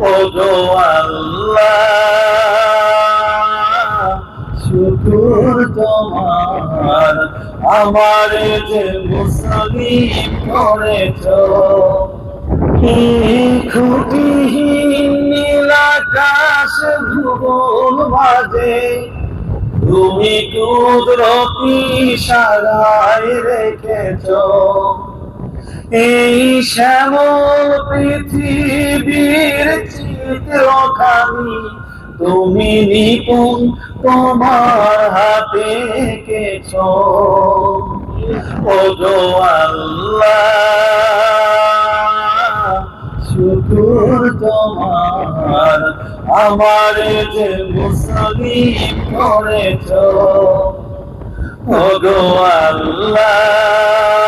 ও গো আল্লাহ, শুকুর তোমার। আমার যে মুসলিম করেছ খুঁটিহীন নীলাকাশ ভুবন বাজে তুমি কুদরতি সারায় রেখেছ। এই শ্যামল পৃথিবীর চিত্রখানি তুমি নিপুণ, তোমার হাতে কেছ। ও গো আল্লাহ তোমার, আমার যে মুসলিম করেছ। ও আল্লাহ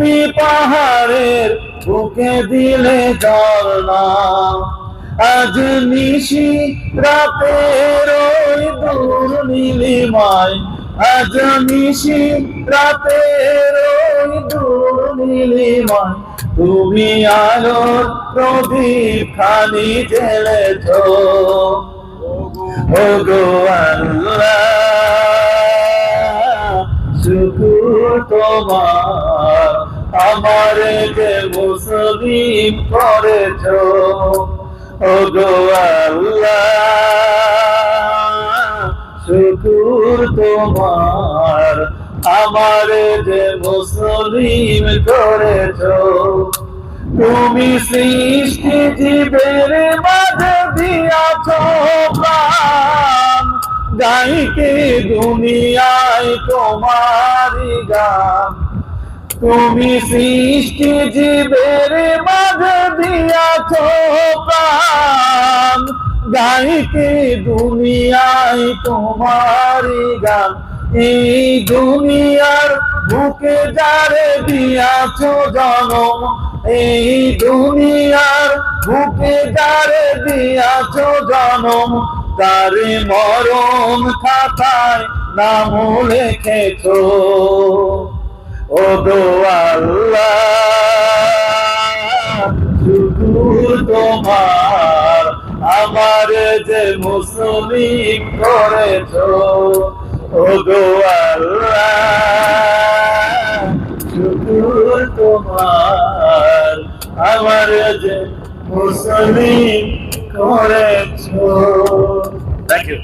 তুমি পাহাড়ের বুকে দিলে ঝর্ণা আজ নিশি রাতের ওই দূর নীলিমায়। আজ নিশি রাতের ওই দূর নীলিমায়। তুমি আলোর প্রদীপ জেলেছ ও গো আল্লাহ শুকুর তোমার আমার যে মুসলিম করেছ ও গো শুকুর তোমার। আমার যে মুসলিম করেছ, তুমি সৃষ্টি জীবের মাঝে দিয়াছ গাইকে দুনিয়ায় তোমারি গান। তুমি সৃষ্টি জীবের মাঝে দিয়াছ প্রাণ। গাইকে দুনিয়ায় তোমারি গান। এই দুনিয়ার বুকে যারে দিয়াছ জনম, এই দুনিয়ার বুকে যারে দিয়াছ জনম, তারে মরণ খাতায় নাম লিখেছ। ও গো আল্লাহ তোমার, আমার যে মুসলিম করেছ ও গো আল্লাহ তোমার, আমার যে মুসলিম করেছ। Thank you